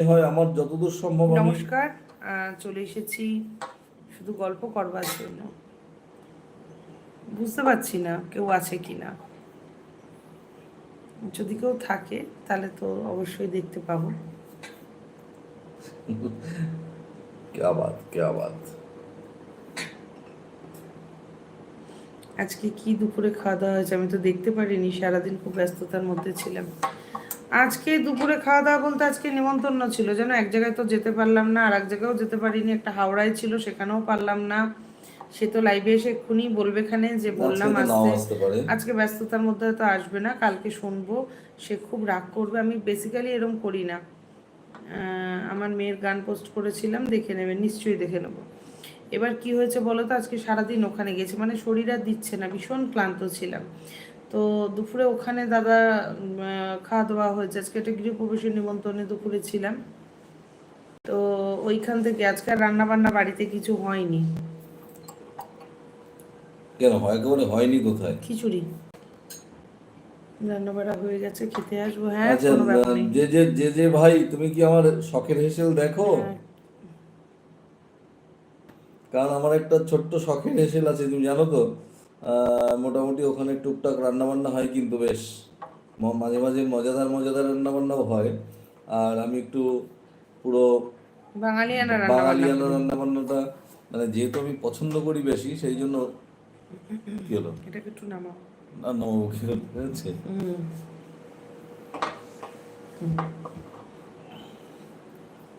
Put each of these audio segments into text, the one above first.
হয় আমার যতদূর সম্ভব আমি নমস্কার আহ, চলে এসেছি শুধু গল্প করবার জন্য বুঝতে পারছি না কেউ আছে কি না যদি কেউ থাকে তাহলে তো অবশ্যই দেখতে পাবো क्या बात क्या बात আজকে কি দুপুরে খাওয়া দাওয়া হয়েছে আমি তো দেখতে পারিনি সারাদিন খুব ব্যস্ততার মধ্যে ছিলাম আজকে দুপুরে খাওয়া দাওয়া বলতে আজকে নিমন্ত্রণ ছিল যেন এক জায়গায় তো যেতে পারলাম না আর এক জায়গায়ও যেতে পারিনি একটা হাওড়ায় ছিল সেখানেও পারলাম না। সে তো লাইভে এসে এক্ষুনি বলবে খানে যে বললাম আজকে আসতে। আসতে আজকে ব্যস্ততার মধ্যে হয়তো আসবে না কালকে শুনব সে খুব রাগ করবে আমি বেসিক্যালি এরম করি না। আহ, আমার মেয়ের গান পোস্ট করেছিলাম দেখে নেবেন নিশ্চয়ই দেখে নেব। এবার কি হয়েছে বলো তো আজকে সারাদিন ওখানে গেছে মানে শরীর আর দিচ্ছে না ভীষণ ক্লান্ত ছিলাম। তো দুপুরে ওখানে দাদা খাওয়া দাওয়া হয়েছে। আজকে একটা গৃহপ্রবেশের নিমন্ত্রণে দুপুরে ছিলাম। তো ওইখান থেকে আজকে রান্না বান্না বাড়িতে কিছু হয়নি। কেন? হয় একেবারে হয়নি কোথায়? খিচুড়ি। রান্না বাড়া হয়ে গেছে খেতে আসব। হ্যাঁ আচ্ছা কোনো ব্যাপার নেই। যে যে যে যে ভাই তুমি কি আমার শখের হেসেল দেখো? হ্যাঁ। কারণ আমার একটা ছোট্ট শখের হেসেল আছে তুমি জানো তো? মোটামুটি ওখানে টুকটাক রান্না বান্না হয় কিন্তু বেশ। মাঝে মাঝে মজাদার মজাদার রান্না বান্নাও হয়। আর আমি একটু পুরো বাঙালিয়ানা রান্না বান্না বাঙালিয়ানা রান্না বান্নাটা মানে যেহেতু আমি পছন্দ করি বেশি সেই জন্য কি হলো? এটাকে একটু নামাও। না কি হলো?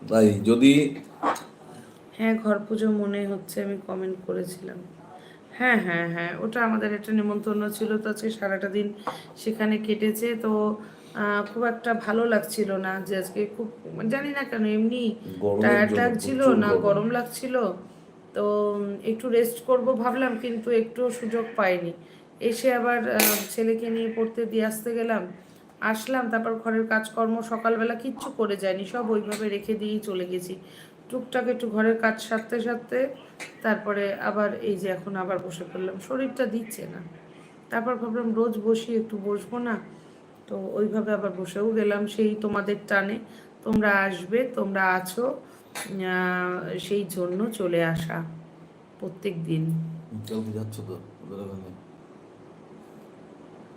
তাই যদি হ্যাঁ ঘর পুজো মনে হচ্ছে আমি কমেন্ট করেছিলাম। হ্যাঁ হ্যাঁ হ্যাঁ ওটা আমাদের একটা নিমন্ত্রণ ছিল তো আজকে সারাটা দিন সেখানে কেটেছে। তো খুব একটা ভালো লাগছিল না যে আজকে খুব জানি না কেন এমনি টায়ার্ড লাগছিল না গরম। গরম লাগছিল। তো একটু রেস্ট করব ভাবলাম কিন্তু একটু সুযোগ পাইনি। এসে আবার ছেলেকে নিয়ে পড়তে দিয়ে আসতে গেলাম। আসলাম তারপর ঘরের কাজকর্ম সকালবেলা কিচ্ছু করে যায়নি সব ওইভাবে রেখে দিয়েই চলে গেছি। টুকটাক একটু ঘরের কাজ সারতে সারতে তারপরে আবার এই যে এখন আবার বসে পড়লাম। শরীরটা দিচ্ছে না। তারপর ভাবলাম রোজ বসি একটু বসবো না। তো ওইভাবে আবার বসেও গেলাম সেই তোমাদের টানে। তোমরা আসবে তোমরা আছো সেই জন্য চলে আসা প্রত্যেক দিন। কালকে যাচ্ছ তো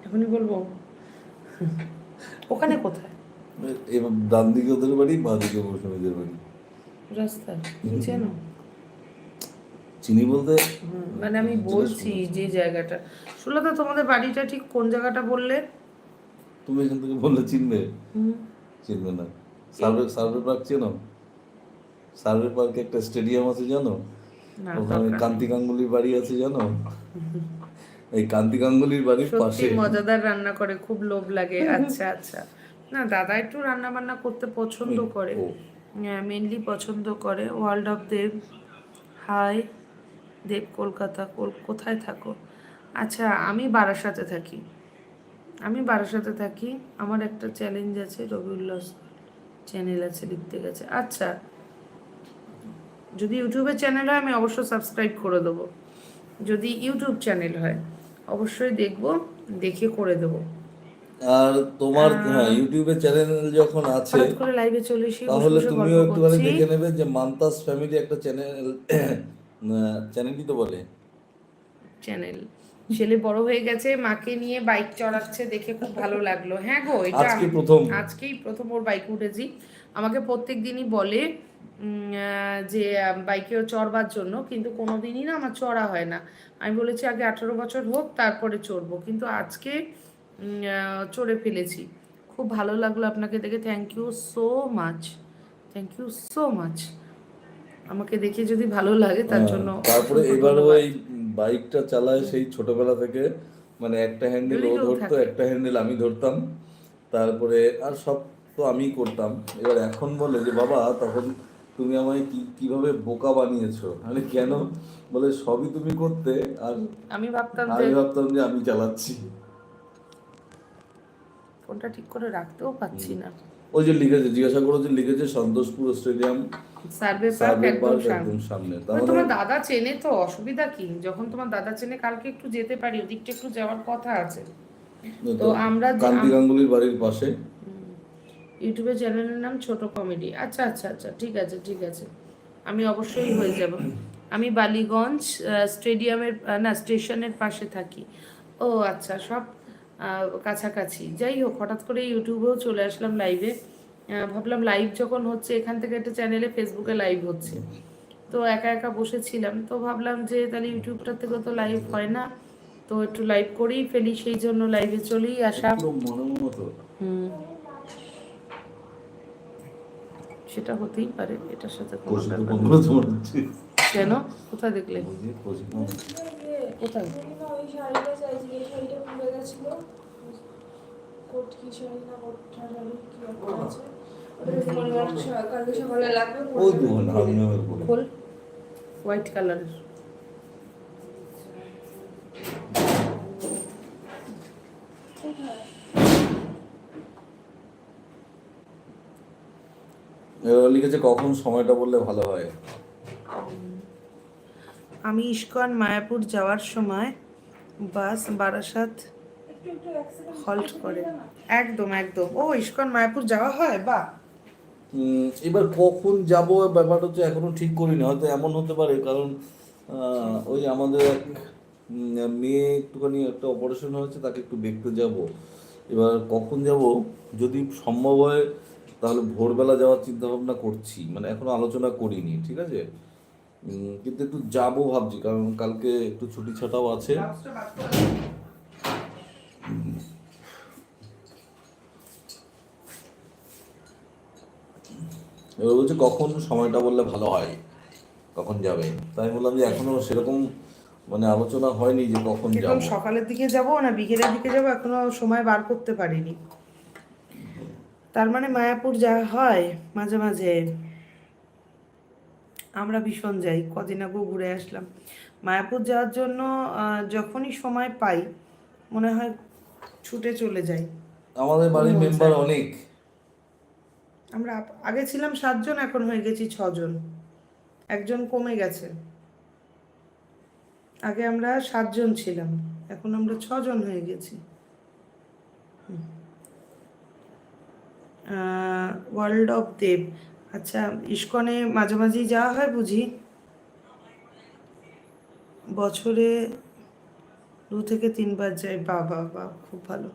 এখনই বলব? ওখানে কোথায়? এবার ডান দিকে ওদের বাড়ি বাঁ দিকে মৌসুমীদের বাড়ি। রাস্তায় তুমি চেনো? চিনি বলতে? মানে আমি বলছি যে জায়গাটা। সুলতা তোমাদের বাড়িটা ঠিক কোন জায়গাটা বললে? তুমি এখান থেকে বললে চিনবে। চিনবে না। সার্ভে সার্ভে পার্ক চেনো? সার্ভে পার্কে একটা স্টেডিয়াম আছে জানো? ওখানে কান্তি গাঙ্গুলির বাড়ি আছে জানো? এই কান্তি গাঙ্গুলির বাড়ির পাশে। মজাদার রান্না করে খুব লোভ লাগে। আচ্ছা আচ্ছা। না দাদা একটু রান্না বান্না করতে পছন্দ করে। মেনলি পছন্দ করে world of Dev. Hi, Dev Kolkata, call- কোথায় থাকো? আচ্ছা আমি বারাসাতে থাকি। আমি বারাসাতে থাকি। আমার একটা চ্যালেঞ্জ আছে রবি উল্লাস চ্যানেল আছে, লিখতে গেছে। আচ্ছা যদি ইউটিউবের চ্যানেল হয়, আমি অবশ্যই সাবস্ক্রাইব করে দেবো। যদি ইউটিউব চ্যানেল হয়, অবশ্যই দেখব, দেখে করে দেবো। আর তোমার হ্যাঁ ইউটিউবে চ্যানেল যখন আছে তাহলে তুমিও একটুখানি দেখে নেবে যে মান্তাস ফ্যামিলি একটা চ্যানেল চ্যানেলই তো বলে। চ্যানেল ছেলে বড় হয়ে গেছে মাকে নিয়ে বাইক চড়াচ্ছে দেখে খুব ভালো লাগল। হ্যাঁ গো এটা আজকে প্রথম। আজকেই প্রথম ওর বাইক উঠেছি। আমাকে প্রত্যেক দিনই বলে যে বাইকেও চড়বার জন্য কিন্তু কোনোদিনই না আমার চড়া হয় না। আমি বলেছি আগে আঠারো বছর হোক তারপরে চড়বো। কিন্তু আজকে চড়ে ফেলেছি। খুব ভালো লাগল আপনাকে দেখে। Thank you so much thank you so much আমাকে দেখে যদি ভালো লাগে তার জন্য হ্যাঁ, তারপরে এবার ওই বাইকটা চালায় সেই ছোটবেলা থেকে মানে একটা হ্যান্ডেল ও ধরতো একটা হ্যান্ডেল আমি ধরতাম। তারপরে আর সব তো আমিই করতাম। এবার এখন বলে যে বাবা তখন তুমি আমায় কি কীভাবে বোকা বানিয়েছো? মানে কেন? বলে সবই তুমি করতে আর আমি ভাবতাম আমি ভাবতাম যে আমি চালাচ্ছি। ফোনটা ঠিক করে রাখতেও পাচ্ছি না। ওই যে লিখেছে জিজ্ঞাসা করো যে লিখেছে সন্তোষপুর স্টেডিয়াম সার্ভে পার্ক একদম সামনে। মানে মানে তোমার দাদা চেনে তো অসুবিধা কি? যখন তোমার দাদা চেনে কালকে একটু যেতে পারি ওদিকটা একটু যাওয়ার কথা আছে। তো আমরা কান্তি গাঙ্গুলির বাড়ির পাশে। ইউটিউবে চ্যানেলের নাম ছোট কমেডি। আচ্ছা আচ্ছা আচ্ছা ঠিক আছে ঠিক আছে। আমি অবশ্যই হয়ে যাব। আমি বালিগঞ্জ স্টেডিয়ামের না স্টেশনের পাশে থাকি। ও আচ্ছা সব কাছাকাছি। যাই হোক হঠাৎ করে ইউটিউবেও চলে আসলাম লাইভে ভাবলাম লাইভ যখন হচ্ছে এখান থেকে একটা চ্যানেলে ফেসবুকে লাইভ হচ্ছে। তো একা একা বসেছিলাম। তো ভাবলাম যে তাহলে ইউটিউবটার থেকে তো লাইভ হয় না। তো একটু লাইভ করেই ফেলি সেই জন্য লাইভে চলেই আসা। হুম। সেটা হতেই পারে এটার সাথে কোনো কোথায় দেখলে? কোথায়? শাড়িটা চাইছি এই শাড়িটা খুলে গেছিল। কোট কি শাড়ি না কোটটা শাড়ি কি আছে। ওটা তোমার আমার কালকে সকালে লাগবে ওই তো খোল হোয়াইট কালারের লিখেছে কখন সময়টা বললে ভালো হয়? আমি ইস্কন মায়াপুর যাওয়ার সময় বাস বারাসাত হল্ট করে। একদম একদম। ও, ইস্কন মায়াপুর যাওয়া হয়? বা এবার কখন যাব ব্যাপারটা হচ্ছে এখনও ঠিক করিনি। হয়তো এমন হতে পারে, কারণ ওই আমাদের এক মেয়ে একটুখানি একটা অপারেশন হয়েছে, তাকে একটু দেখতে যাব। এবার কখন যাব? যদি সম্ভব হয়, তাহলে ভোরবেলা যাওয়ার চিন্তা ভাবনা করছি। মানে এখনও আলোচনা করিনি, ঠিক আছে? কিন্তু একটু যাব ভাবছি কারণ কালকে একটু ছুটি ছাটাও আছে। এবার বলছে কখন সময়টা বললে ভালো হয় কখন যাবে? তাই বললাম যে এখনও সেরকম মানে আলোচনা হয়নি যে কখন যাব। সকালের দিকে যাব না বিকেলের দিকে যাব এখনও সময় বার করতে পারিনি। তার মানে মায়াপুর যা হয় মাঝে মাঝে আমরা ভীষণ যাই কদিন আগেও ঘুরে আসলাম। মায়াপুর যাওয়ার জন্য যখনই সময় পাই মনে হয় ছুটে চলে যাই। আমাদের বাড়ির মেম্বার অনেক। আমরা আগে ছিলাম সাতজন এখন হয়ে গেছি ছজন। একজন কমে গেছে। আগে আমরা সাতজন ছিলাম এখন আমরা ছজন হয়ে গেছি। World of Dev. আচ্ছা ইস্কনে মাঝে মাঝেই যাওয়া হয় বুঝি? বছরে দু থেকে তিনবার যাই বা বা খুব ভালো।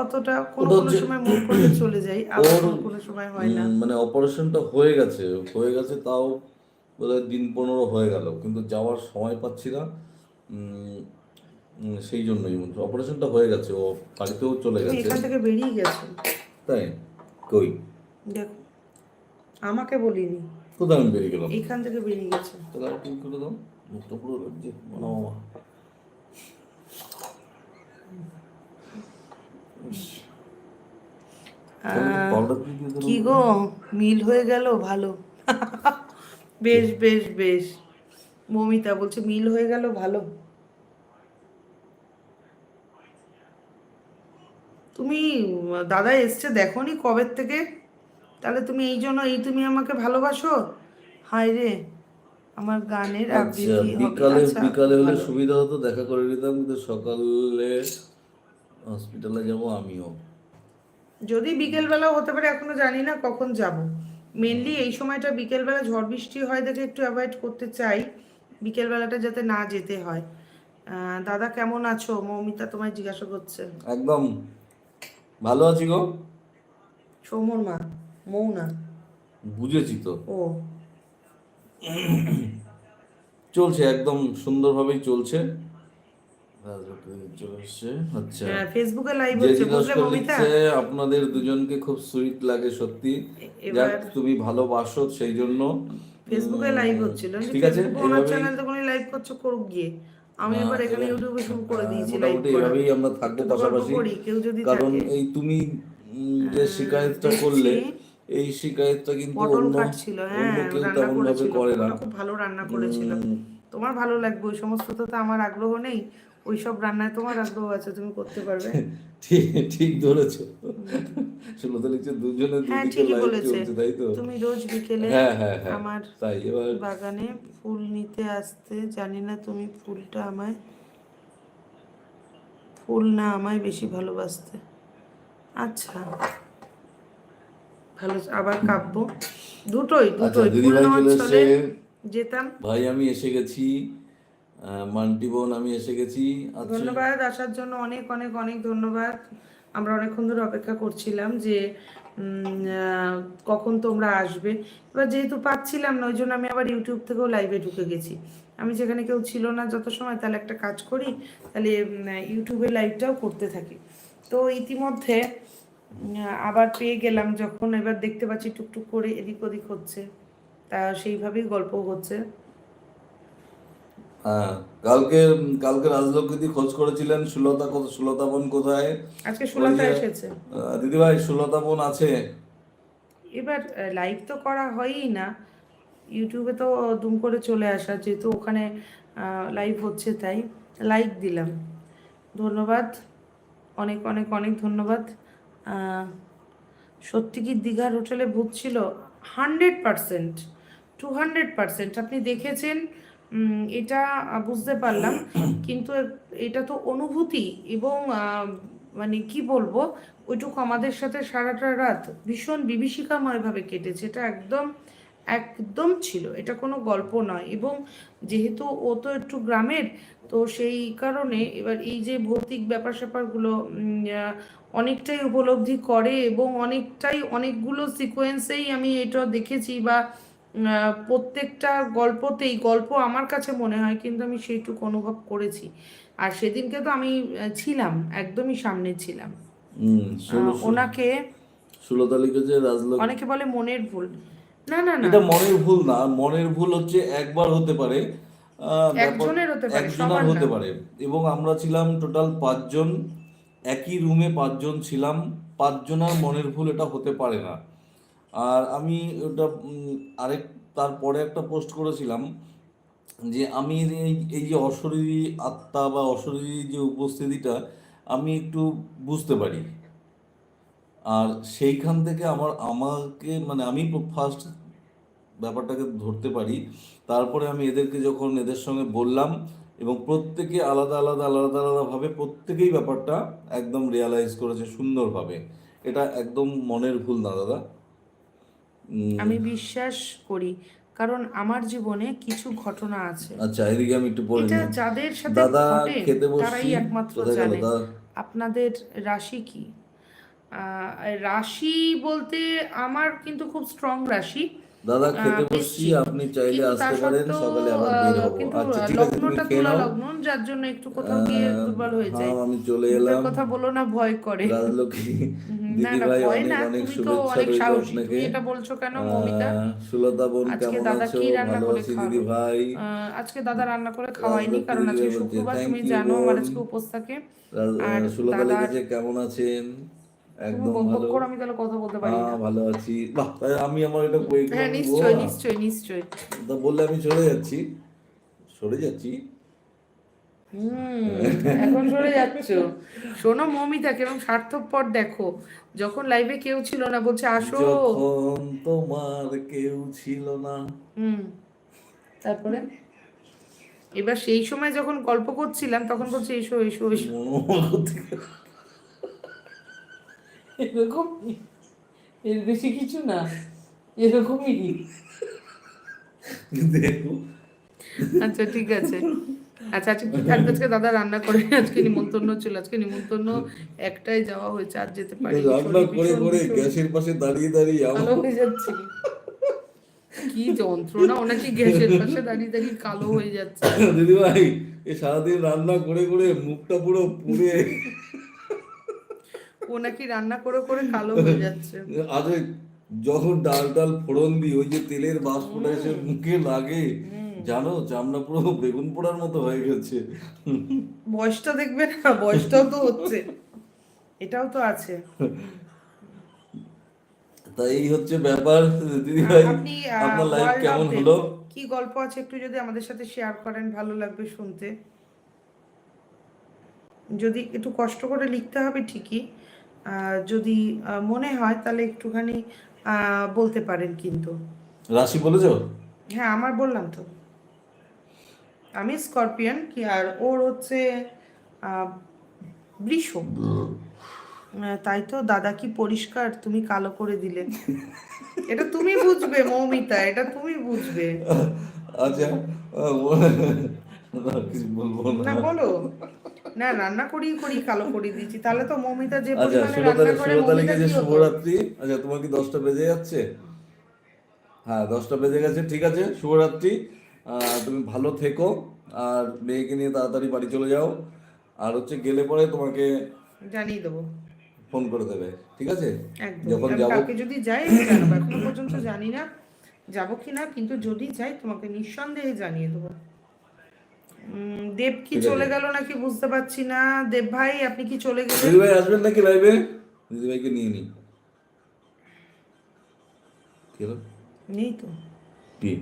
অতটা কোনো কোনো সময় মন করলে চলে যাই আবার ওর কোনো সময় হয় না। মানে অপারেশনটা হয়ে গেছে হয়ে গেছে তাও বোধহয় দিন পনেরো হয়ে গেল কিন্তু যাওয়ার সময় পাচ্ছি না। সেই জন্যই অপারেশনটা হয়ে গেছে ও বাড়িতেও চলে গেছে। এখান থেকে বেরিয়ে গেছো? তাই কই? দেখো। আমাকে বলিনি। কোথায় আমি বেরিয়ে গেলাম? এখান থেকে বেরিয়ে গেছে। তাহলে আর কি করে দাও? মুখটা পুরো লাগছে মানা মামা কি গো মিল হয়ে গেল ভালো। বেশ বেশ বেশ। মমিতা বলছে মিল হয়ে গেল ভালো। তুমি দাদা এসছে দেখোনি কবে থেকে? তাহলে তুমি এই জন্য এই তুমি আমাকে ভালোবাসো? হায় রে আমার গানের আচ্ছা আবৃত্তি বিকালে আচ্ছা, বিকালে হলে সুবিধা হতো দেখা করে নিতাম কিন্তু সকালে হসপিটালে যাব আমিও। যদি বিকেলবেলা হতে পারে এখনও জানি না কখন যাব। মেনলি এই সময়টা বিকেলবেলা ঝড় বৃষ্টি হয় দেখে একটু অ্যাভয়েড করতে চাই বিকেলবেলাটা যাতে না যেতে হয়। দাদা কেমন আছো? মৌমিতা তোমায় জিজ্ঞাসা করছে। একদম ভালো আছি গো। সৌমর মা। মৌনা। বুঝেছি তো। ও। চলছে একদম সুন্দরভাবেই চলছে। আচ্ছা। হ্যাঁ, ফেসবুকে লাইভ হচ্ছে আপনাদের দুজনকে খুব সুইট লাগে সত্যি। যাক তুমি ভালোবাসো সেই জন্য। ফেসবুকে লাইভ হচ্ছিল ঠিক আছে? ফেসবুকে ওনার চ্যানেল তখন লাইভ করছ করুক গিয়ে। আমি হ্যাঁ, এবার এখানে ইউটিউবে শুরু করে হ্যাঁ, দিয়েছি লাইভ এভাবেই আমরা থাকব পাশাপাশি। করি, কারণ এই তুমি যে শিকায়তটা করলে এই শিকায়তটা কিন্তু অন্য কাটছিল হ্যাঁ কেউ রান্না তেমন ভাবে করে না। খুব ভালো রান্না করেছিল। তোমার ভালো লাগবে ওই সমস্ত তো আমার আগ্রহ নেই। ওই সব রান্নায় তোমার আগ্রহ আছে তুমি করতে পারবে। ঠিক ঠিক ধরেছো। শুনো তো লিখছে দুজনে হ্যাঁ দুদিকে লাইভ চলছে তাই তো? তুমি রোজ বিকেলে হ্যাঁ হ্যাঁ হ্যাঁ। আমার তাই এবার বাগানে ফুল নিতে আসতে জানি না তুমি ফুলটা আমায় ফুল না আমায় বেশি ভালোবাসতে। আচ্ছা। ভালো আবার কাঁপবো। দুটোই আচ্ছা দুটোই। চলে যেতাম। ভাই আমি এসে গেছি। মান্টি বোন আমি এসে গেছি। আচ্ছা। ধন্যবাদ আসার জন্য অনেক অনেক অনেক ধন্যবাদ। আমরা অনেকক্ষণ ধরে অপেক্ষা করছিলাম যে কখন তোমরা আসবে। এবার যেহেতু পাচ্ছিলাম না ওই জন্য আমি আবার ইউটিউব থেকেও লাইভে ঢুকে গেছি। আমি যেখানে কেউ ছিল না যত সময় তাহলে একটা কাজ করি তাহলে ইউটিউবে লাইভটাও করতে থাকি। তো ইতিমধ্যে আবার পেয়ে গেলাম যখন এবার দেখতে পাচ্ছি টুকটুক করে এদিক ওদিক হচ্ছে। তা সেইভাবেই গল্প হচ্ছে। হ্যাঁ কালকে কালকে রাজলক্ষ্মী খোঁজ করেছিলেন সুলতা সুলতা বোন কোথায়? আজকে সুলতা এসেছে। দিদিভাই সুলতা বোন আছে? এবার লাইভ তো করা হয়ই না। ইউটিউবে তো দুম করে চলে আসা যেহেতু ওখানে লাইভ হচ্ছে তাই। লাইক দিলাম। ধন্যবাদ। অনেক অনেক অনেক ধন্যবাদ। সত্যি কি দীঘার হোটেলে ভূত ছিল? Hundred percent, two hundred percent. আপনি দেখেছেন এটা বুঝতে পারলাম, কিন্তু এটা তো অনুভূতি এবং মানে কি বলব, ওইটুকু আমাদের সাথে সারাটা রাত ভীষণ বিভীষিকাময়ভাবে কেটেছে। এটা একদম একদম ছিল। এটা কোনো গল্প নয়। এবং যেহেতু ও তো একটু গ্রামের, তো সেই কারণে এবার এই যে ভৌতিক ব্যাপার স্যাপারগুলো অনেকটাই উপলব্ধি করে এবং অনেকটাই অনেকগুলো সিকোয়েন্সেই আমি এটা দেখেছি বা প্রত্যেকটা গল্পতেই গল্প আমার কাছে মনে হয় কিন্তু আমি সেইটুকু অনুভব করেছি। আর সেদিনকে তো আমি ছিলাম একদমই সামনে ছিলাম। ওনাকে রাজলক্ষ্মী। অনেকে বলে মনের ভুল। না না না। এটা মনের ভুল না মনের ভুল হচ্ছে একবার হতে পারে একজনের হতে পারে, একজনের হতে পারে। এবং আমরা ছিলাম টোটাল পাঁচজন। একই রুমে পাঁচজন ছিলাম, পাঁচজনের মনের ভুল এটা হতে পারে না। আর আমি ওটা আরেক, তারপরে একটা পোস্ট করেছিলাম যে আমি এই যে অশরীরী আত্মা বা অশরীরী যে উপস্থিতিটা আমি একটু বুঝতে পারি। আর সেইখান থেকে আমার, আমাকে মানে আমি ফার্স্ট ব্যাপারটাকে ধরতে পারি। তারপরে আমি এদেরকে যখন এদের সঙ্গে বললাম এবং প্রত্যেকে আলাদা আলাদা আলাদা আলাদাভাবে প্রত্যেকেই ব্যাপারটা একদম রিয়ালাইজ করেছে সুন্দরভাবে। এটা একদম মনের ভুল না দাদা। আমি বিশ্বাস করি কারণ আমার জীবনে কিছু ঘটনা আছে। আচ্ছা এদিকে আমি একটু পড়ে এটা যাদের সাথে দাদা খেতে তারাই একমাত্র জানে। আপনাদের রাশি কি? আহ, রাশি বলতে আমার কিন্তু খুব স্ট্রং রাশি। দাদা খেতে বসছি আপনি চাইলে আসতে পারেন সকালে আবার বের হব। আচ্ছা ঠিক আছে তুমি খেয়ে নাও লগ্ন যার জন্য একটু কোথাও গিয়ে দুর্বল হয়ে যায়। আমি চলে এলাম। কথা বলো না ভয় করে। রাজলক্ষ্মী দিদি ভাই অনেক অনেক শুভেচ্ছা রইল আপনাকে। তুমি এটা বলছো কেন মমিতা? সুলতা বোন আজকে কেমন দাদা আছো? রান্না ভালো করে আছি দিদি ভাই। আজকে দাদা রান্না করে খাওয়াইনি কারণ আজকে শুক্রবার তুমি জানো আমার আজকে উপোস থাকে। আর সুলতা লিখেছে কেমন আছেন? একদম ভালো। করো, আমি তাহলে কথা বলতে পারি না। হ্যাঁ ভালো আছি। বাহ আমি আমার এটা কই হ্যাঁ নিশ্চয়ই নিশ্চয়ই নিশ্চয়ই। তা বললে আমি চলে যাচ্ছি। সরে যাচ্ছি। এখন সরে যাচ্ছ। শোনো মমিতা কীরকম স্বার্থপর দেখো। যখন লাইভে কেউ ছিল না বলছে আসো। যখন তোমার কেউ ছিল না। হুম তারপরে? এবার সেই সময় যখন গল্প করছিলাম তখন বলছে এসো এসো এসো। মনোমন এরকম এর বেশি কিছু না। এরকমই। আচ্ছা ঠিক আছে। আচ্ছা আচ্ছা কি থাকবে? আজকে দাদা রান্না করে আজকে নিমন্ত্রণ ছিল। আজকে নিমন্ত্রণ একটাই যাওয়া হয়েছে আর যেতে পারি রান্না করে করে গ্যাসের পাশে দাঁড়িয়ে দাঁড়িয়ে কালো হয়ে যাচ্ছে। কি যন্ত্রণা ওনাকে গ্যাসের পাশে দাঁড়িয়ে দাঁড়িয়ে কালো হয়ে যাচ্ছে। দিদি ভাই এ সারাদিন রান্না করে করে মুখটা পুরো পুড়ে। ও নাকি রান্না করে করে কালো হয়ে যাচ্ছে। যখন ডাল ডাল ফোড়ন দিই ওই যে তেলের বাষ্পটা এসে মুখে লাগে জানো চামড়া পুরো বেগুন পোড়ার মতো হয়ে গেছে। বয়সটা দেখবে না বয়সটাও তো হচ্ছে। এটাও তো আছে। তা এই হচ্ছে ব্যাপার দিদি ভাই আপনার লাইফ কেমন হলো? কি গল্প আছে একটু যদি আমাদের সাথে শেয়ার করেন ভালো লাগবে শুনতে। যদি একটু কষ্ট করে লিখতে হবে ঠিকই যদি মনে হয় তাহলে একটুখানি বলতে পারেন কিন্তু। রাশি বলেছ? হ্যাঁ আমার বললাম তো। আমি স্করপিয়ন কি আর ওর হচ্ছে বৃষ। তাই তো দাদা কি পরিষ্কার? তুমি কালো করে দিলে। এটা তুমি বুঝবে মৌমিতা এটা তুমি বুঝবে। আচ্ছা বল- কিছু বলব না বলো। না রান্না করি করি কালো করে দিয়েছি তাহলে তো মৌমিতা যে আচ্ছা পরিমাণে ষোলো রান্না তারিখ করে ষোলো তারিখে যে কি হতো? শুভরাত্রি। আচ্ছা তোমার কি দশটা বেজে যাচ্ছে? হ্যাঁ দশটা বেজে গেছে ঠিক আছে শুভরাত্রি। তুমি ভালো থেকো আর মেয়েকে নিয়ে তাড়াতাড়ি বাড়ি চলে যাও। আর হচ্ছে গেলে পরে তোমাকে জানিয়ে দেবো। ফোন করে দেবে ঠিক আছে? যখন যাব কালকে যদি যাই জানাব। এখনও পর্যন্ত জানি না যাব কি না কিন্তু যদি যাই তোমাকে নিঃসন্দেহে জানিয়ে দেবো। দেব কি চলে গেল নাকি বুঝতে পারছি না। দেব ভাই আপনি কি চলে গেলেন? দিদিভাই আসবেন নাকি লাইভে দিদিভাইকে নিয়ে নি কি হলো? নেই তো। কি?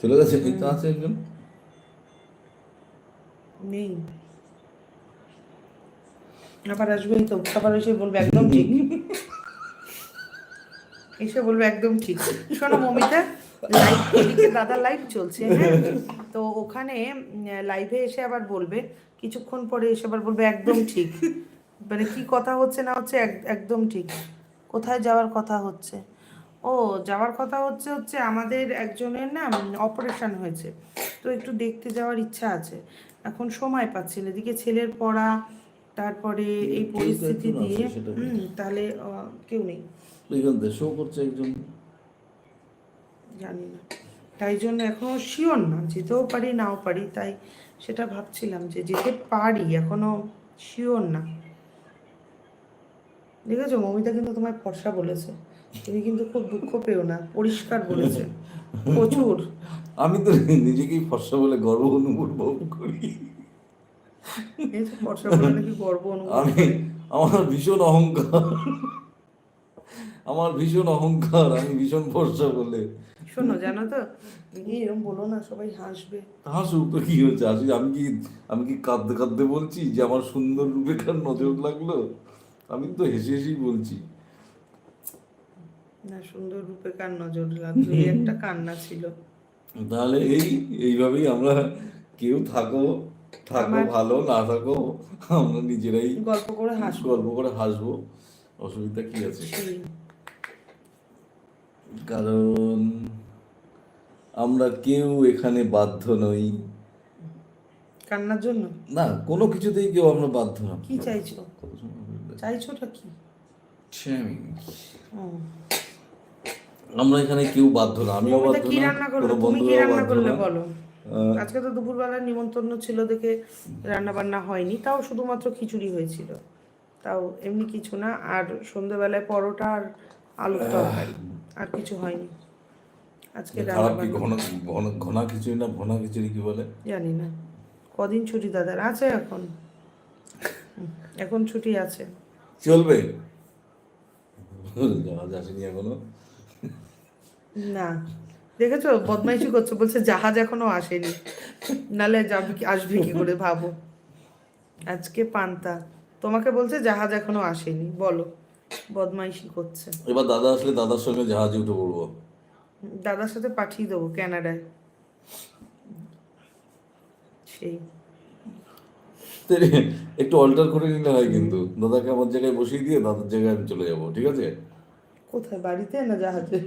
চলে গেছে? এই তো আছে একজন। নেই। আবার আসবেই তো আবার এসে বলবে একদম ঠিক। এসে বলবে একদম ঠিক। শোনো মমিতা লাইভ এদিকে দাদা লাইভ চলছে হ্যাঁ? তো ওখানে লাইভে এসে আবার বলবে কিছুক্ষণ পরে এসে আবার বলবে একদম ঠিক। মানে কি কথা হচ্ছে না হচ্ছে একদম ঠিক। কোথায় যাওয়ার কথা হচ্ছে? ও যাওয়ার কথা হচ্ছে হচ্ছে আমাদের একজনের না অপারেশন হয়েছে। তো একটু দেখতে যাওয়ার ইচ্ছা আছে। এখন সময় পাচ্ছি না। এদিকে ছেলের পড়া তারপরে এই পরিস্থিতি দিয়ে তাহলে কেউ নেই। শো করছে একজন। জানি না। তাই জন্য এখনও শিওর না যেতেও পারি নাও পারি তাই সেটা ভাবছিলাম যে যেতে পারি এখনও শিওর না। দেখেছ মমিতা কিন্তু তোমায় ফর্সা বলেছে। তুমি কিন্তু খুব দুঃখ পেও না পরিষ্কার বলেছে প্রচুর। আমি তো নিজেকেই ফর্সা বলে গর্ব অনুভব করি। ফর্সা বলে নাকি গর্ব অনুভব আমি আমার ভীষণ অহংকার। আমার ভীষণ অহংকার আমি ভীষণ ফর্সা বলে। শোনো জানো তো? এরকম বলো না সবাই হাসবে। হাসুক তো কি হচ্ছে? আসি আমি কি আমি কি কাঁদতে কাঁদতে বলছি যে আমার সুন্দর রূপে কার নজর লাগল? আমি তো হেসে হেসেই বলছি। না সুন্দর রূপে কার নজর লাগল এই একটা কান্না ছিল। তাহলে এই এইভাবেই আমরা কেউ থাকো থাকো ভালো না থাকো আমরা নিজেরাই গল্প করে হাসবো। গল্প করে হাসবো। অসুবিধা কি আছে। কারণ আমরা কেউ এখানে বাধ্য নই। কান্নার জন্য? না কোনো কিছুতেই কেউ আমরা বাধ্য না কি চাইছো? চাইছোটা কি? আমরা এখানে কেউ বাধ্য না আমিও বাধ্য কি না কোনো তুমি কি রান্না বাধ্য করলে না বলো। আজকে তো দুপুরবেলা নিমন্ত্রণ ছিল দেখে রান্না বান্না হয়নি তাও শুধুমাত্র খিচুড়ি হয়েছিল। তাও এমনি কিছু না আর সন্ধ্যেবেলায় পরোটা আর আলুর তরকারি আর কিছু হয়নি। আজকে খারাপ কি ঘন ঘন ঘনা খিচুড়ি না ঘনা খিচুড়ি কি বলে? জানি না। কদিন ছুটি দাদার? আছে এখন। এখন ছুটি আছে। চলবে? জাহাজ আসেনি এখনও। না। দেখেছ? বদমাইশি করছ বলছে জাহাজ এখনও আসেনি। নালে যাবি কি আসবে কি করে ভাবো। আজকে পান্তা। তোমাকে বলছে জাহাজ এখনও আসেনি। বলো। বদমাইশি করছে। এবার দাদা আসলে দাদার সঙ্গে জাহাজে উঠে পড়ব। দাদার সাথে পাঠিয়ে দেবো ক্যানাডায় সেই। একটু অল্টার করে নিলে হয় কিন্তু। দাদাকে আমার জায়গায় বসিয়ে দিয়ে দাদার জায়গায় আমি চলে যাব ঠিক আছে? কোথায় বাড়িতে না জাহাজে?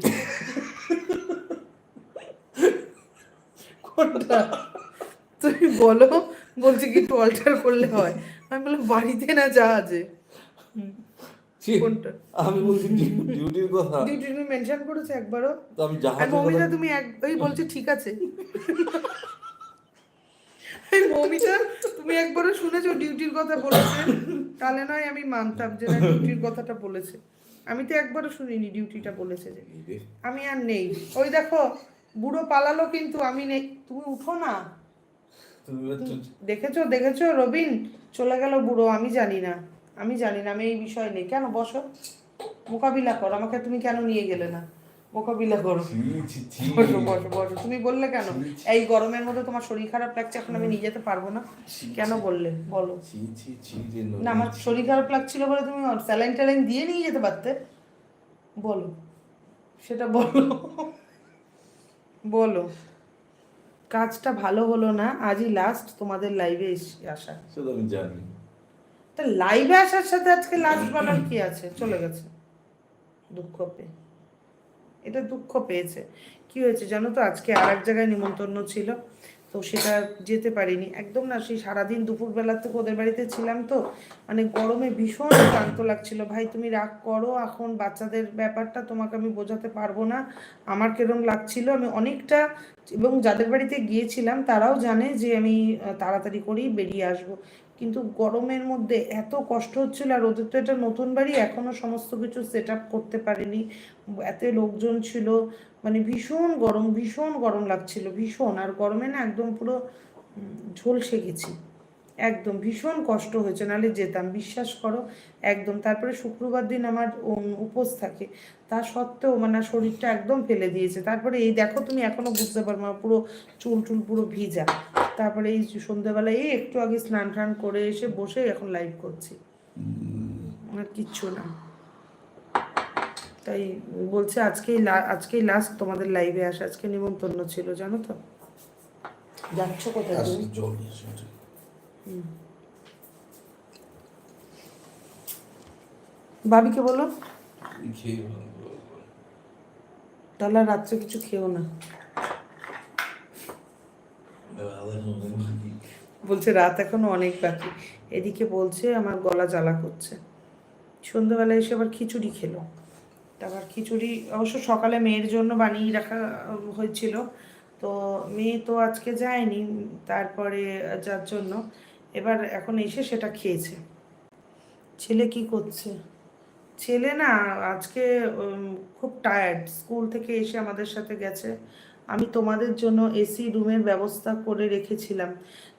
কোনটা? তুমি বলো বলছি কি একটু অল্টার করলে হয়। আমি বললাম বাড়িতে না জাহাজে? ছি, কোনটা? আমি বলছি ডিউটির কথা। ডিউটি তুমি মেনশন করেছ একবারও? তো আমি আর মমিতা তুমি এক ওই বলছো ঠিক আছে। মমিতা তুমি একবারও শুনেছো ডিউটির কথা বলেছে? তাহলে নয় আমি মানতাম যে না ডিউটির কথাটা বলেছে। আমি তো একবারও শুনিনি ডিউটিটা বলেছে যে। আমি আর নেই। ওই দেখো বুড়ো পালালো কিন্তু আমি নেই। তুমি উঠো না। দেখেছ দেখেছ রবিন? চলে গেল বুড়ো আমি জানি না। আমি জানি না আমি এই বিষয় নেই কেন বসো? মোকাবিলা করো আমাকে তুমি কেন নিয়ে গেলে না? মোকাবিলা করো। বসো বসো বসো। তুমি বললে কেন? এই গরমের মধ্যে তোমার শরীর খারাপ লাগছে এখন আমি নিয়ে যেতে পারব না। কেন বললে? বলো। না আমার শরীর খারাপ লাগছিল বলে তুমি স্যালাইন ট্যালাইন দিয়ে নিয়ে যেতে পারতে। বলো। সেটা বলো। বলো। কাজটা ভালো হলো না আজই লাস্ট তোমাদের লাইভে আসা। আমি জানি। তা লাইভে আসার সাথে আজকে লাস্ট বলার কি আছে? চলে গেছে। দুঃখ পেয়ে। এটা দুঃখ পেয়েছে। কি হয়েছে জানো তো? আজকে আর এক জায়গায় নিমন্ত্রণ ছিল, তো সেটা যেতে পারিনি। একদম না, সেই সারাদিন দুপুরবেলা থেকে ওদের বাড়িতে ছিলাম তো। মানে গরমে ভীষণ ক্লান্ত লাগছিল। ভাই, তুমি রাগ করো, এখন বাচ্চাদের ব্যাপারটা তোমাকে আমি বোঝাতে পারব না। আমার কিরম লাগছিল। আমি অনেকটা, এবং যাদের বাড়িতে গিয়েছিলাম, তারাও জানে যে আমি তাড়াতাড়ি করেই বেরিয়ে আসব। কিন্তু গরমের মধ্যে এত কষ্ট হচ্ছিল আর ওদের তো এটা নতুন বাড়ি, এখনও সমস্ত কিছু সেট আপ করতে পারিনি। এত লোকজন ছিল মানে ভীষণ গরম ভীষণ গরম লাগছিল, ভীষণ। আর গরমে না একদম পুরো ঝলসে গেছি একদম, ভীষণ কষ্ট হয়েছে, নাহলে যেতাম, বিশ্বাস করো, একদম। তারপরে শুক্রবার দিন আমার উপোস থাকে। তা সত্ত্বেও মানে শরীরটা একদম ফেলে দিয়েছে। তারপরে এই দেখো তুমি এখনও বুঝতে পারবে পুরো চুল টুল পুরো ভিজা। তারপরে এই সন্ধ্যেবেলায় এই একটু আগে স্নান টান করে এসে বসে এখন লাইভ করছি। আর কিচ্ছু না। তাই বলছে আজকেই আজকেই লাস্ট তোমাদের লাইভে আসা। আজকে নিমন্ত্রণ ছিল জানো তো? যাচ্ছ কোথায়। ভাবিকে বলো। তাহলে আর রাত্রে কিছু খেও না। বলছে, রাত এখনও অনেক বাকি। এদিকে বলছে, আমার গলা জ্বালা করছে। সন্ধ্যাবেলায় এসে আবার খিচুড়ি খেলো। তারপর খিচুড়ি, অবশ্য সকালে মেয়ের জন্য বানিয়ে রাখা হয়েছিল। তো মেয়ে তো আজকে যায়নি, তারপরে যার জন্য। এবার এখন এসে সেটা খেয়েছে। ছেলে কি করছে? ছেলে না, আজকে খুব টায়ার্ড স্কুল থেকে এসে আমাদের সাথে গেছে। আমি তোমাদের জন্য এসি রুমের ব্যবস্থা করে রেখেছিলাম।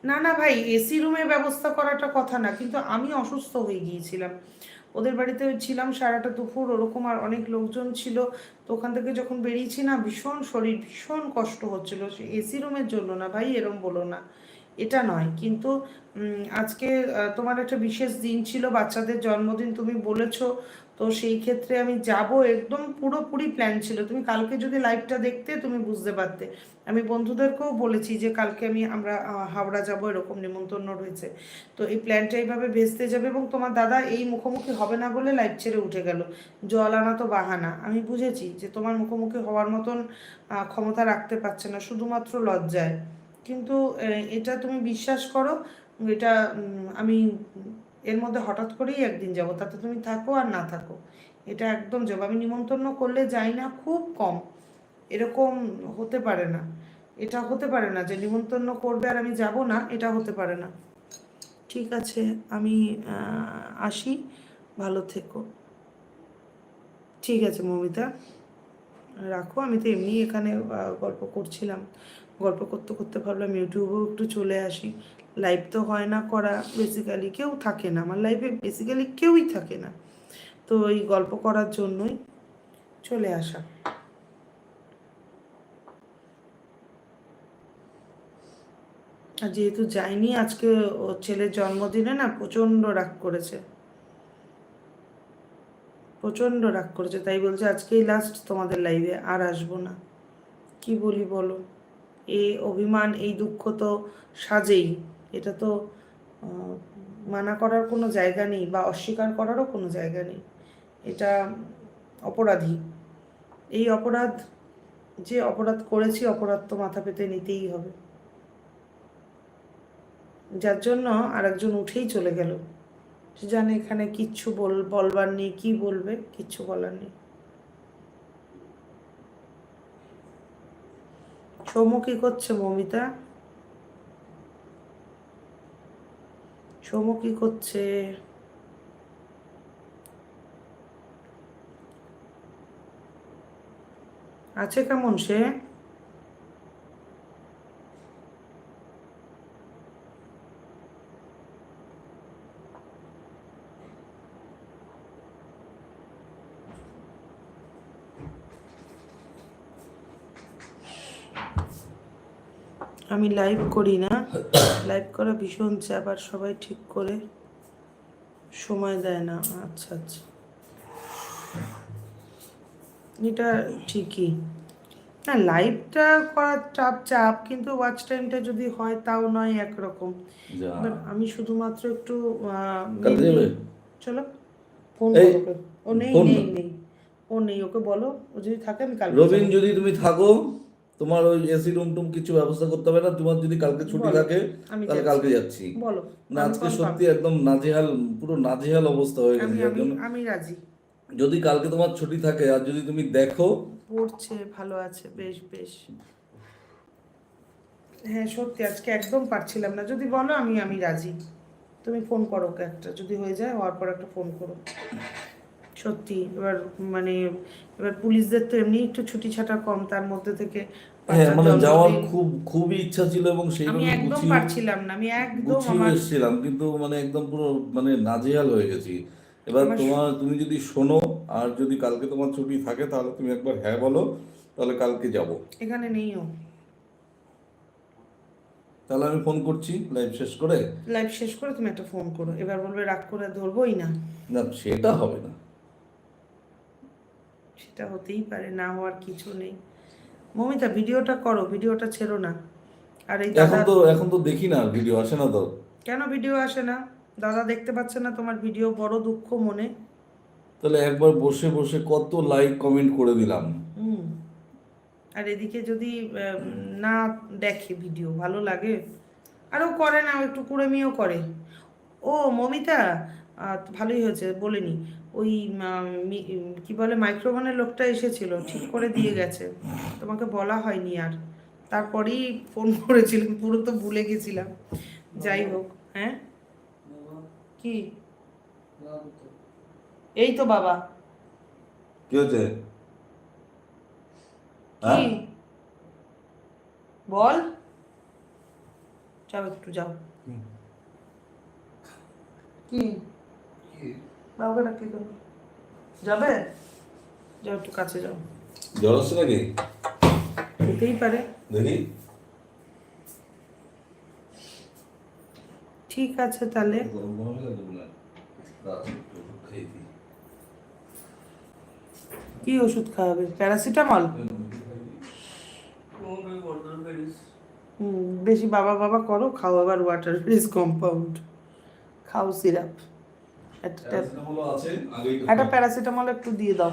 না না ভাই, এসি রুমের ব্যবস্থা করাটা কথা না, কিন্তু আমি অসুস্থ হয়ে গিয়েছিলাম। ওদের বাড়িতে ছিলাম সারাটা দুপুর, ওরকম আর অনেক লোকজন ছিল। তো ওখান থেকে যখন বেরিয়েছি না, ভীষণ শরীর ভীষণ কষ্ট হচ্ছিল। এসি রুমের জন্য না ভাই, এরম বলো না। এটা নয়, কিন্তু আজকে তোমার একটা বিশেষ দিন ছিল, বাচ্চাদের জন্মদিন, তুমি বলেছ। তো সেই ক্ষেত্রে আমি যাব, একদম পুরোপুরি প্ল্যান ছিল। তুমি কালকে যদি লাইভটা দেখতে, তুমি বুঝতে পারতে। আমি বন্ধুদেরকেও বলেছি যে, কালকে আমি আমরা হাওড়া যাব, এরকম নিমন্ত্রণ রয়েছে। তো এই প্ল্যানটা এইভাবে ভেস্তে যাবে এবং তোমার দাদা এই মুখোমুখি হবে না বলে লাইভ ছেড়ে উঠে গেল। জল আনা তো বাহানা। আমি বুঝেছি যে, তোমার মুখোমুখি হওয়ার মতন ক্ষমতা রাখতে পারছে না, শুধুমাত্র লজ্জায়। কিন্তু এটা তুমি বিশ্বাস করো, এটা আমি এর মধ্যে হঠাৎ করেই একদিন যাব, তাতে তুমি থাকো আর না থাকো। এটা একদম যাব আমি নিমন্ত্রণ করলে যাই না, খুব কম। এরকম হতে পারে না। এটা হতে পারে না যে নিমন্ত্রণ করবে আর আমি যাব না, এটা হতে পারে না। ঠিক আছে, আমি আসি। ভালো থেকো। ঠিক আছে, মমিতা। রাখো, আমি তো এমনি এখানে গল্প করছিলাম। গল্প করতে করতে ভাবলাম ইউটিউবেও একটু চলে আসি। লাইভ তো হয় না করা বেসিক্যালি কেউ থাকে না। আমার লাইফে বেসিক্যালি কেউই থাকে না। তো এই গল্প করার জন্যই চলে আসা। আর যেহেতু যাইনি আজকে ওর ছেলের জন্মদিনে না প্রচণ্ড রাগ করেছে। প্রচণ্ড রাগ করেছে। তাই বলছে, আজকেই লাস্ট তোমাদের লাইভে আর আসব না। কি বলি বলো? এ অভিমান, এই দুঃখ তো সাজেই। এটা তো মানা করার কোনো জায়গা নেই বা অস্বীকার করারও কোনো জায়গা নেই। এটা অপরাধী। এই অপরাধ, যে অপরাধ করেছি, অপরাধ তো মাথা পেতে নিতেই হবে। যার জন্য আরেকজন উঠেই চলে গেল। সে জানে এখানে কিচ্ছু বল, বলবার নেই, কি বলবে, কিচ্ছু বলার নেই। সৌম্য কি করছে মমিতা? সৌম্য কি করছে। আছে কেমন সে? আমি লাইভ করি না। লাইভ করা ভীষণ চাপ আর সবাই ঠিক করে সময় দেয় না। আচ্ছা আচ্ছা। এটা ঠিকই। না লাইভটা করার চাপ চাপ কিন্তু ওয়াচ টাইমটা যদি হয় তাও নয় একরকম। আমি শুধুমাত্র একটু চলো ফোন। ও নেই নেই নেই। ও নেই ওকে বলো ও যদি থাকে আমি কালকে রবিন যদি তুমি থাকো তোমার ওই এসি রুম টুম কিছু ব্যবস্থা করতে হবে না তোমার যদি কালকে ছুটি থাকে তাহলে কালকে যাচ্ছি। বলো না আজকে সত্যি একদম নাজেহাল পুরো নাজেহাল অবস্থা হয়ে গেছে যার আমি আমি রাজি। যদি কালকে তোমার ছুটি থাকে আর যদি তুমি দেখো পড়ছে ভালো আছে বেশ বেশ। হ্যাঁ সত্যি আজকে একদম পারছিলাম না। যদি বলো আমি আমি রাজি। তুমি ফোন করো একটা যদি হয়ে যায় হওয়ার পর একটা ফোন করো। সত্যি এবার মানে এবার পুলিশদের তো এমনি একটু ছুটি ছাটা কম তার মধ্যে থেকে হ্যাঁ মানে যাওয়ার। খুব খুবই ইচ্ছা ছিল এবং আমি সেইভাবে একদম পারছিলাম না আমি একদম আমার এসেছিলাম কিন্তু মানে একদম পুরো মানে নাজেহাল হয়ে গেছি। এবার তোমার তুমি যদি শোনো আর যদি কালকে তোমার ছুটি থাকে তাহলে তুমি একবার হ্যাঁ বলো তাহলে কালকে যাব। এখানে নেইও তাহলে আমি ফোন করছি লাইভ শেষ করে। লাইভ শেষ করে তুমি একটা ফোন করো এবার বলবে রাগ করে ধরবোই না। না সেটা হবে না। সেটা হতেই পারে না হওয়ার কিছু নেই। মমিতা ভিডিওটা করো ভিডিওটা ছেড়ো না। আর এই এখন তো এখন তো দেখি না ভিডিও আসে না তো। কেন ভিডিও আসে না? দাদা দেখতে পাচ্ছে না তোমার ভিডিও বড় দুঃখ মনে। তাহলে একবার বসে বসে কত লাইক কমেন্ট করে দিলাম। হুম। আর এদিকে যদি না দেখে ভিডিও ভালো লাগে? আর ও করে না একটু কুড়েমিও করে। ও মমিতা ভালোই হয়েছে বলিনি। ওই মি- কি বলে মাইক্রোফোনের লোকটা এসেছিল ঠিক করে দিয়ে গেছে। তোমাকে বলা হয়নি আর। তারপরেই ফোন করেছিলাম পুরো তো ভুলে গেছিলাম। যাই হোক হ্যাঁ? কি? এই তো বাবা। কি হচ্ছে? হ্যাঁ? বল। যাও একটু যাও। কি? বাবাকে ডাকি তো যাবে? যাও একটু কাছে যাও। জ্বর হচ্ছে নাকি? হতেই পারে। দেখি। ঠিক আছে তাহলে। কি ওষুধ খাওয়াবে? প্যারাসিটামল? হুম বেশি বাবা বাবা করো খাও আবার ওয়াটার ফ্রিজ কম্পাউন্ড খাও সিরাপ। একটা প্যারাসিটামল একটু দিয়ে দাও।